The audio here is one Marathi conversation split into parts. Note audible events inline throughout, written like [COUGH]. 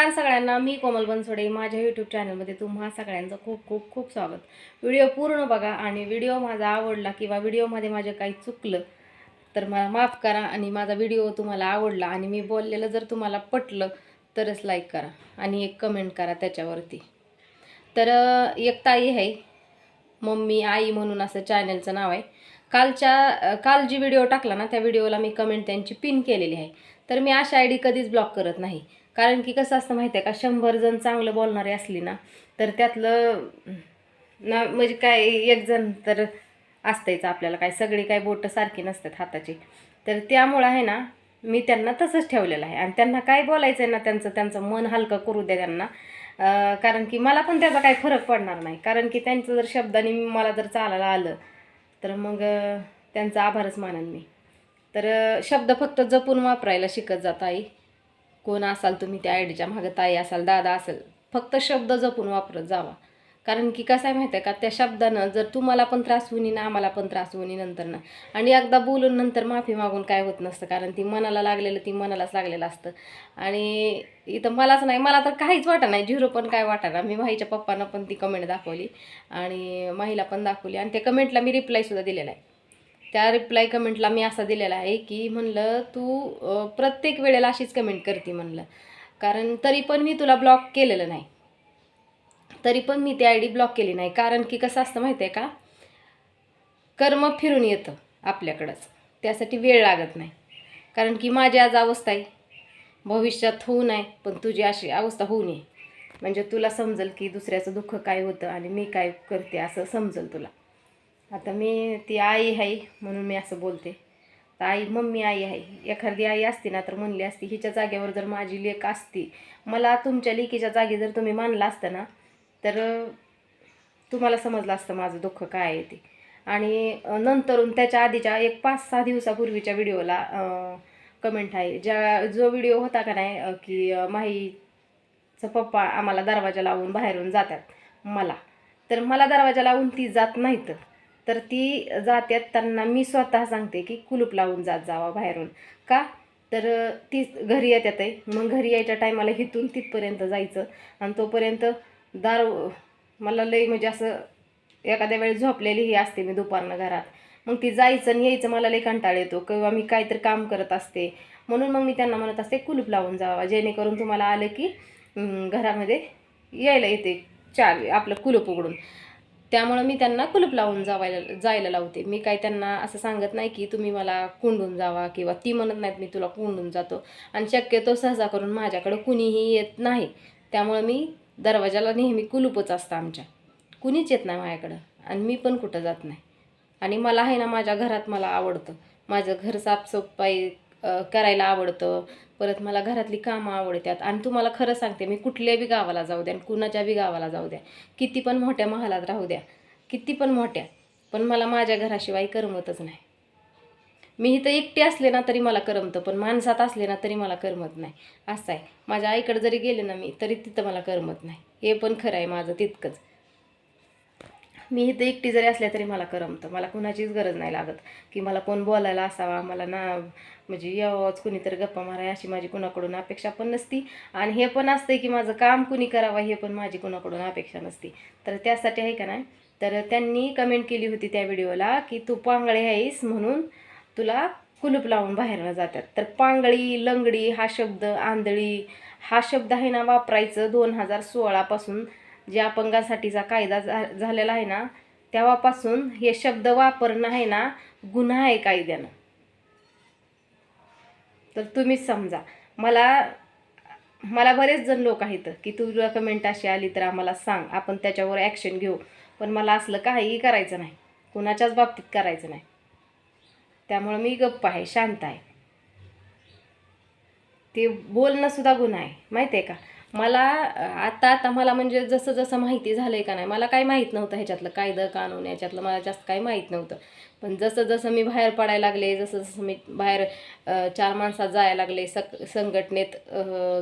नमस्कार सगळ्यांना मी कोमल बनसोडे. माझ्या यूट्यूब चॅनलमध्ये तुम्हा सगळ्यांचं खूप खूप खूप स्वागत. व्हिडिओ पूर्ण बघा आणि व्हिडिओ माझा आवडला किंवा व्हिडिओमध्ये माझं काही चुकलं तर मला माफ करा आणि माझा व्हिडिओ तुम्हाला आवडला आणि मी बोललेलं जर तुम्हाला पटलं तरच लाईक करा आणि एक कमेंट करा त्याच्यावरती. तर एक ताई आहे मम्मी आई म्हणून असं चॅनलचं नाव आहे. कालच्या काल जी व्हिडिओ टाकला ना त्या व्हिडिओला मी कमेंट त्यांची पिन केलेली आहे. तर मी अशा आय डी कधीच ब्लॉक करत नाही. कारण की कसं असतं माहिती आहे का? शंभर जण चांगलं बोलणारे असली ना तर त्यातलं ना म्हणजे काय एक जण तर असतेच आपल्याला काय सगळी काय बोटं सारखी नसतात हाताची. तर त्यामुळं आहे ना मी त्यांना तसंच ठेवलेलं आहे. आणि त्यांना काय बोलायचं आहे ना त्यांचं त्यांचं मन हलकं करू द्या त्यांना. कारण की मला पण त्याचा काही फरक पडणार नाही. कारण की त्यांचं जर शब्दाने मला जर चालायला आलं तर मग त्यांचा आभारच मानेन मी. तर शब्द फक्त जपून वापरायला शिकत जात आई कोण असाल तुम्ही त्या आयडीच्या मागं ताई असाल दादा असेल फक्त शब्द जपून वापरत जावा. कारण की कसं आहे माहिती आहे का त्या शब्दानं जर तुम्हाला पण त्रास होईन ना आम्हाला पण त्रास होईनी नंतर ना. आणि एकदा बोलून नंतर माफी मागून काय होत नसतं कारण ती मनाला लागलेलं ती मनालाच लागलेलं असतं. आणि इथं मलाच नाही मला तर काहीच वाटा नाही झिरो पण काय वाटा ना मी माहीच्या पप्पांना पण ती कमेंट दाखवली आणि माहीला पण दाखवली आणि त्या कमेंटला मी रिप्लायसुद्धा दिलेला आहे. त्या रिप्लाय कमेंटला मी असा दिलेला आहे की म्हणलं तू प्रत्येक वेळेला अशीच कमेंट करते म्हणलं. कारण तरी पण मी तुला ब्लॉक केलेलं नाही. तरी पण मी ती आय डी ब्लॉक केली नाही. कारण की कसं असतं माहिती आहे का? कर्म फिरून येतं आपल्याकडंच. त्यासाठी वेळ लागत नाही. कारण की माझी आज अवस्था आहे. भविष्यात होऊ नये पण तुझी अशी अवस्था होऊ नये. म्हणजे तुला समजेल की दुसऱ्याचं दुःख काय होतं आणि मी काय करते असं समजेल तुला. आता मी ती आई आहे म्हणून मी असं बोलते. तर आई मम्मी आई आहे. एखादी आई असती ना तर म्हणली असती हिच्या जागेवर जर माझी लेख असती मला तुमच्या लेकीच्या जागी जर तुम्ही मानला असतं ना तर तुम्हाला समजलं असतं माझं दुःख काय आहे ते. आणि नंतरून त्याच्या आधीच्या एक पाच सहा दिवसापूर्वीच्या व्हिडिओला कमेंट आहे. ज्या जो व्हिडिओ होता का नाही की माहीचं पप्पा आम्हाला दरवाजा लावून बाहेरून जातात मला. तर मला दरवाजा लावून ती जात नाहीत. तर ती जात्यात त्यांना मी स्वतः सांगते की कुलूप लावून जात जावा बाहेरून. का? तर ती घरी येतात आहे मग घरी यायच्या टायमाला हिथून तिथपर्यंत जायचं. आणि तोपर्यंत दार मला लई म्हणजे असं एखाद्या वेळेस झोपलेली ही असते मी दुपारनं घरात. मग ती जायचं आणि यायचं मला लई कंटाळ येतो. किंवा मी काहीतरी काम करत असते. म्हणून मग मी त्यांना म्हणत असते कुलूप लावून जावा. जेणेकरून तुम्हाला आलं की घरामध्ये यायला येते चार आपलं कुलूप उघडून. त्यामुळं मी त्यांना कुलूप लावून जावायला जायला लावते. मी काय त्यांना असं सांगत नाही की तुम्ही मला कुंडून जावा किंवा ती म्हणत नाहीत मी तुला कुंडून जातो. आणि शक्यतो सहसा करून माझ्याकडं कुणीही येत नाही. त्यामुळं मी दरवाजाला नेहमी कुलूपच असतं आमच्या. कुणीच येत नाही माझ्याकडं. आणि मी पण कुठं जात नाही. आणि मला आहे ना माझ्या घरात मला आवडतं. माझं घर साफसफाई करायला आवडतं. परत मला घरातली कामं आवडतात. आणि तुम्हाला खरं सांगते मी कुठल्या बी गावाला जाऊ द्या आणि कुणाच्या बी गावाला जाऊ द्या किती पण मोठ्या महालात राहू द्या किती पण मोठ्या पण मला माझ्या घराशिवाय करमतच नाही. मी इथं एकटी असले ना तरी मला करमतं पण माणसात असले ना तरी मला करमत नाही. असं आहे. माझ्या आईकडे जरी गेले ना मी तरी तिथं मला करमत नाही. हे पण खरं आहे माझं तितकंच. मी इथं एकटी जरी असल्या तरी मला करमतं. मला कुणाचीच गरज नाही लागत की मला कोण बोलायला असावा मला ना म्हणजे यावंच कुणीतरी गप्पा माराय अशी माझी कुणाकडून अपेक्षा पण नसती. आणि हे पण असतं की माझं काम कुणी करावं हे पण माझी कुणाकडून अपेक्षा नसती. तर त्यासाठी आहे का नाही? तर त्यांनी कमेंट केली होती त्या व्हिडिओला की तू पांगळे आहेस म्हणून तुला कुलूप लावून बाहेरला जातात. तर पांगळी लंगडी हा शब्द आंधळी हा शब्द आहे ना वापरायचं दोन हजार सोळापासून जे अपंगासाठीचा कायदा झा झालेला आहे ना तेव्हापासून हे शब्द वापरणं आहे ना गुन्हा आहे कायद्यानं. तर तुम्हीच समजा मला मला बरेच जण लोक आहेत की तुला कमेंट अशी आली तर आम्हाला सांग आपण त्याच्यावर ॲक्शन घेऊ. पण मला असलं काहीही करायचं नाही. कुणाच्याच बाबतीत करायचं नाही. त्यामुळं मी गप्प आहे शांत आहे. ते बोलणं सुद्धा गुन्हा आहे माहिती आहे का? मला आता आता मला म्हणजे जसं जसं माहिती झालं आहे का नाही मला काही माहीत नव्हतं ह्याच्यातलं. कायदं कानून याच्यातलं मला जास्त काही माहीत नव्हतं. पण जसं जसं मी बाहेर पडायला लागले जसं जसं मी बाहेर चार माणसात जायला लागले सक संघटनेत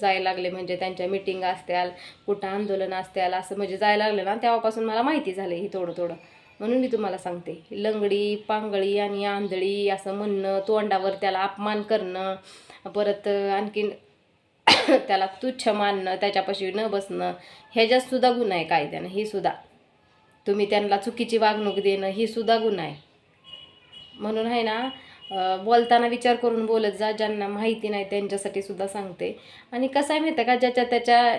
जायला लागले म्हणजे त्यांच्या मिटिंग असत्याल कुठं आंदोलन असत्याल असं म्हणजे जायला लागलं ना तेव्हापासून मला माहिती झालं ही थोडं थोडं म्हणून मी तुम्हाला सांगते लंगडी पांगळी आणि आंधळी असं म्हणणं तोंडावर त्याला अपमान करणं परत आणखीन [LAUGHS] त्याला तुच्छ मानणं त्याच्यापाशी न बसणं ह्याच्यातसुद्धा गुन्हा आहे कायद्यानं ही सुद्धा. तुम्ही त्यांना चुकीची वागणूक देणं ही सुद्धा गुन्हा आहे. म्हणून आहे ना बोलताना विचार करून बोलत जा ज्यांना माहिती नाही त्यांच्यासाठी सुद्धा सांगते. आणि कसं आहे माहिती आहे का ज्याच्या त्याच्या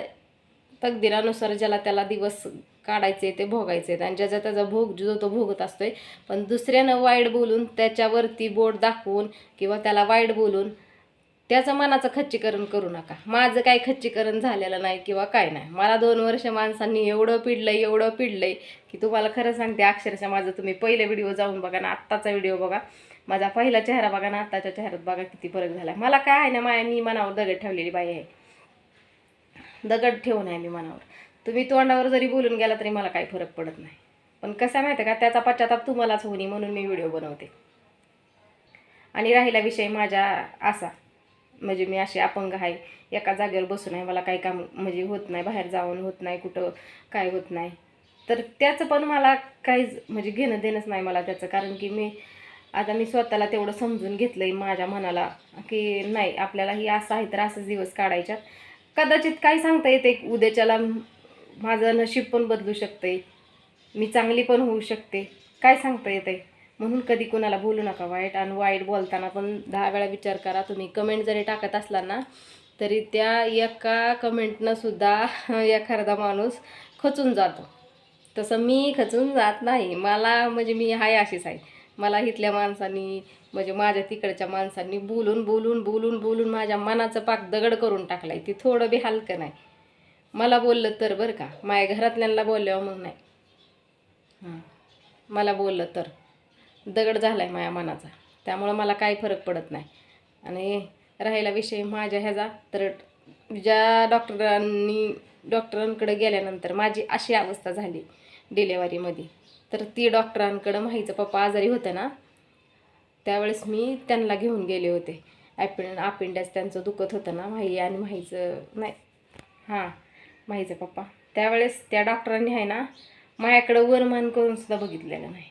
तकदिरानुसार ज्याला त्याला दिवस काढायचे ते भोगायचे आणि ज्याचा त्याचा भोग जो तो भोगत असतोय पण दुसऱ्यानं वाईट बोलून त्याच्यावरती बोट दाखवून किंवा त्याला वाईट बोलून त्याचं मनाचं खच्चीकरण करू नका. माझं काय खच्चीकरण झालेलं नाही किंवा काय नाही. मला दोन वर्ष माणसांनी एवढं पिडलंय एवढं पिडलंय की तुम्हाला खरं सांगते अक्षरशः माझं तुम्ही पहिले व्हिडिओ जाऊन बघा ना आत्ताचा व्हिडिओ बघा. माझा पहिला चेहरा बघा ना आत्ताच्या चेहऱ्यात बघा किती फरक झाला मला काय आहे ना माया मी मनावर दगड ठेवलेली बाई आहे. दगड ठेवून आहे मी मनावर. तुम्ही तोंडावर जरी बोलून गेला तरी मला काही फरक पडत नाही. पण कसं आहे माहिती आहे का त्याचा पश्चाताप तुम्हालाच होणी म्हणून मी व्हिडिओ बनवते. आणि राहिला विषय माझ्या असा. म्हणजे मी अशी अपंग आहे. एका जागेवर बसून आहे मला काही काम म्हणजे होत नाही बाहेर जाऊन होत नाही कुठं काय होत नाही. तर त्याचं पण मला काहीच म्हणजे घेणं देणंच नाही मला त्याचं. कारण की मी आता मी स्वतःला तेवढं समजून घेतलं आहे माझ्या मनाला की नाही आपल्याला ही असं आहे तर असंच दिवस काढायच्यात. कदाचित काय सांगता येते उद्याच्याला माझं नशीब पण बदलू शकते मी चांगली पण होऊ शकते. काय सांगता येते म्हणून कधी कोणाला बोलू नका वाईट आणि वाईट बोलताना पण दहा वेळा विचार करा. तुम्ही कमेंट जरी टाकत असला ना तरी त्या एका कमेंटनं सुद्धा [LAUGHS] एखादा माणूस खचून जातो. तसं मी खचून जात नाही. मला म्हणजे मी हाय अशीच आहे. मला इथल्या माणसांनी म्हणजे माझ्या तिकडच्या माणसांनी बोलून बोलून बोलून बोलून माझ्या मनाचं पाक दगड करून टाकलाय. ती थोडं बी हलकं नाही. मला बोललं तर बरं का. माझ्या घरातल्यांना बोलल्यावर मग नाही. हां. मला बोललं तर. दगड झाला आहे माझ्या मनाचा. त्यामुळं मला काही फरक पडत नाही. आणि राहिला विषय माझ्या ह्याचा तर ज्या डॉक्टरांनी डॉक्टरांकडे गेल्यानंतर माझी अशी अवस्था झाली डिलेवरीमध्ये तर ती डॉक्टरांकडं माहीचं पप्पा आजारी होतं ना त्यावेळेस मी त्यांना घेऊन गेले होते. ॲपिंड आपिंड्यास त्यांचं दुखत होतं ना माही आणि माहीचं नाही. हां माहीचं पप्पा. त्यावेळेस त्या डॉक्टरांनी आहे ना माझ्याकडं वरमान करून सुद्धा बघितलेलं नाही.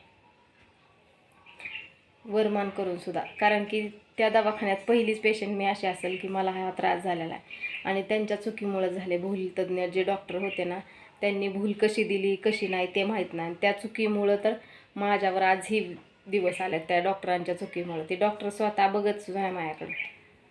वरमान करूनसुद्धा कारण की त्या दवाखान्यात पहिलीच पेशंट मी अशी असेल की मला हा त्रास झालेला आहे. आणि त्यांच्या चुकीमुळं झाले भूल तज्ज्ञ जे डॉक्टर होते ना त्यांनी भूल कशी दिली कशी नाही ते माहीत नाही. आणि त्या चुकीमुळं तर माझ्यावर आजही दिवस आले त्या डॉक्टरांच्या चुकीमुळं. ते डॉक्टर स्वतः बघत सुद्धा आहे माझ्याकडे.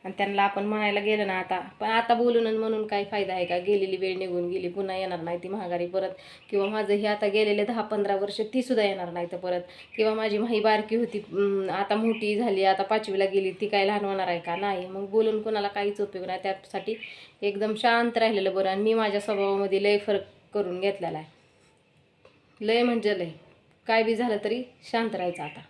आणि त्यांना आपण म्हणायला गेलं ना आता पण आता बोलून आणि म्हणून काय फायदा आहे का? गेलेली वेळ निघून गेली पुन्हा येणार नाही ती महागारी परत. किंवा माझं हे आता गेलेले दहा पंधरा वर्ष ती सुद्धा येणार नाही तर परत. किंवा माझी माही बारकी होती आता मोठी झाली आता पाचवीला गेली ती काय लहान होणार आहे का? नाही. मग बोलून कोणाला काहीच उपयोग नाही. त्यासाठी एकदम शांत राहिलेलं बरं. आणि मी माझ्या स्वभावामध्ये लय फरक करून घेतलेला आहे. लय म्हणजे लय. काय बी झालं तरी शांत राहायचं आता.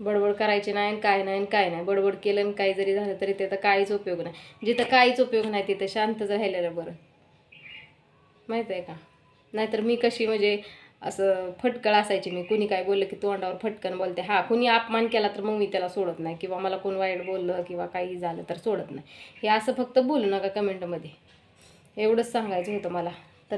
बडबड करायची नाही आणि काय नाही आणि काय नाही. बडबड केलं आणि काही जरी झालं तरी तिथं काहीच उपयोग नाही. जिथं काहीच उपयोग नाही तिथं शांतच राहिलेलं बरं. माहीत आहे का? नाहीतर मी कशी म्हणजे असं फटकळ असायची मी. कुणी काय बोललं की तोंडावर फटकन बोलते. हा कुणी अपमान केला तर मग मी त्याला सोडत नाही किंवा मला कोण वाईट बोललं किंवा काही झालं तर सोडत नाही. हे असं फक्त बोलू नका कमेंटमध्ये. एवढंच सांगायचं होतं मला. तर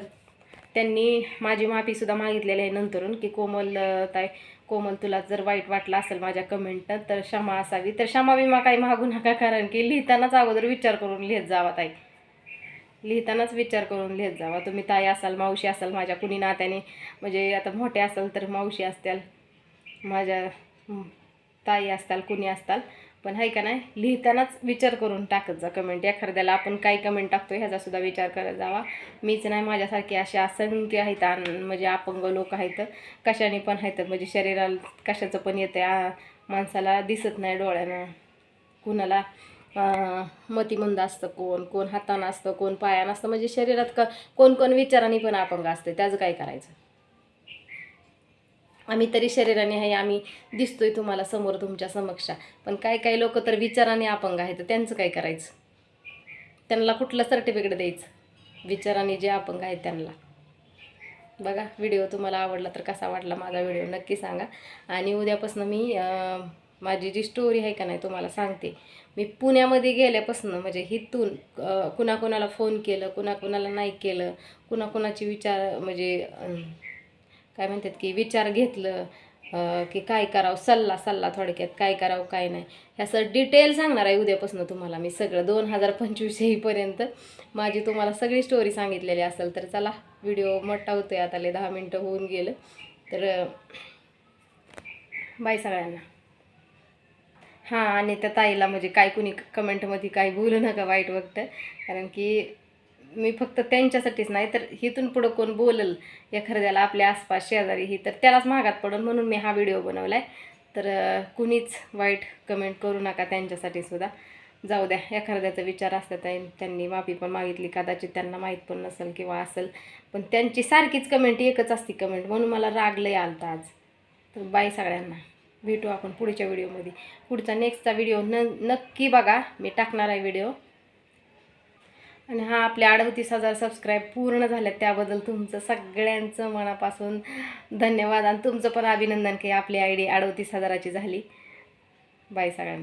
त्यांनी माझी माफीसुद्धा मागितलेली आहे नंतरून की कोमल ताय कोमल तुला जर वाईट वाटलं असेल माझ्या कमेंटनं तर क्षमा असावी. तर क्षमा विमा काही मागू नका कारण की लिहितानाच अगोदर विचार करून लिहित जावा ताई. लिहितानाच विचार करून लिहित जावा. तुम्ही ताई असाल मावशी असाल माझ्या कुणी नात्याने म्हणजे आता मोठे असाल तर मावशी असतील माझ्या ताई असताल कुणी असताल पण आहे का नाही? लिहितानाच विचार करून टाकत जा कमेंट एखाद्याला आपण काय कमेंट टाकतो ह्याचासुद्धा विचार करत जावा. मीच नाही माझ्यासारखे असे असंख्य आहेत म्हणजे अपंग लोक आहेत. कशाने पण आहेत म्हणजे शरीराला कशाचं पण येतं आहे माणसाला दिसत नाही डोळ्यानं. कुणाला मतिमंद असतं कोण कोण हातानं असतं कोण पायानं असतं. म्हणजे शरीरात क कोण कोण विचाराने पण अपंग असतं त्याचं काय करायचं? आम्ही तरी शरीराने आहे आम्ही दिसतोय तुम्हाला समोर तुमच्या समक्षा. पण काही काही लोक तर विचाराने अपंग आहेत. त्यांचं काय करायचं? त्यांना कुठलं सर्टिफिकेट द्यायचं? विचाराने जे अपंग आहेत त्यांना. बघा व्हिडिओ तुम्हाला आवडला तर कसा वाटला माझा व्हिडिओ नक्की सांगा. आणि उद्यापासून मी माझी जी स्टोरी आहे का नाही तुम्हाला सांगते. मी पुण्यामध्ये गेल्यापासून म्हणजे हिथून कुणाकुणाला फोन केलं कुणाकुणाला नाही केलं कुणाकुणाची विचार म्हणजे काय म्हणतात की विचार घेतलं की काय करावं सल्ला सल्ला थोडक्यात काय करावं काय नाही. ह्याचं डिटेल सांगणार आहे उद्यापासून तुम्हाला मी सगळं. दोन हजार पंचवीस येईपर्यंत माझी तुम्हाला सगळी स्टोरी सांगितलेली असेल तर चला व्हिडिओ मोठा होतो आता आताले दहा मिनटं होऊन गेलं. तर बाय सगळ्यांना. हां आणि त्या ताईला म्हणजे काय कुणी कमेंटमध्ये काय बोलू नका वाईट वाटतं कारण की मी फक्त त्यांच्यासाठीच नाही तर इथून पुढं कोण बोलल एखाद्याला आपल्या आसपास शेजारी ही तर त्यालाच महागात पडून म्हणून मी हा व्हिडिओ बनवला आहे तर कुणीच वाईट कमेंट करू नका त्यांच्यासाठी सुद्धा. जाऊ द्या एखाद्याचा विचार असतात त्या त्यांनी माफी पण मागितली कदाचित त्यांना माहीत पण नसेल किंवा असेल पण त्यांची सारखीच कमेंट एकच असती कमेंट म्हणून मला राग आलं आलता आज. तर बाय सगळ्यांना भेटू आपण पुढच्या व्हिडिओमध्ये. पुढचा नेक्स्टचा व्हिडिओ न नक्की बघा मी टाकणार आहे व्हिडिओ. आणि हा आपल्या अडतीस हजार सबस्क्राईब पूर्ण झाल्यात त्याबद्दल तुमचं सगळ्यांचं मनापासून धन्यवाद. आणि तुमचं पण अभिनंदन की आपली आय डी अडतीस हजाराची झाली. बाय सगळ्यांना.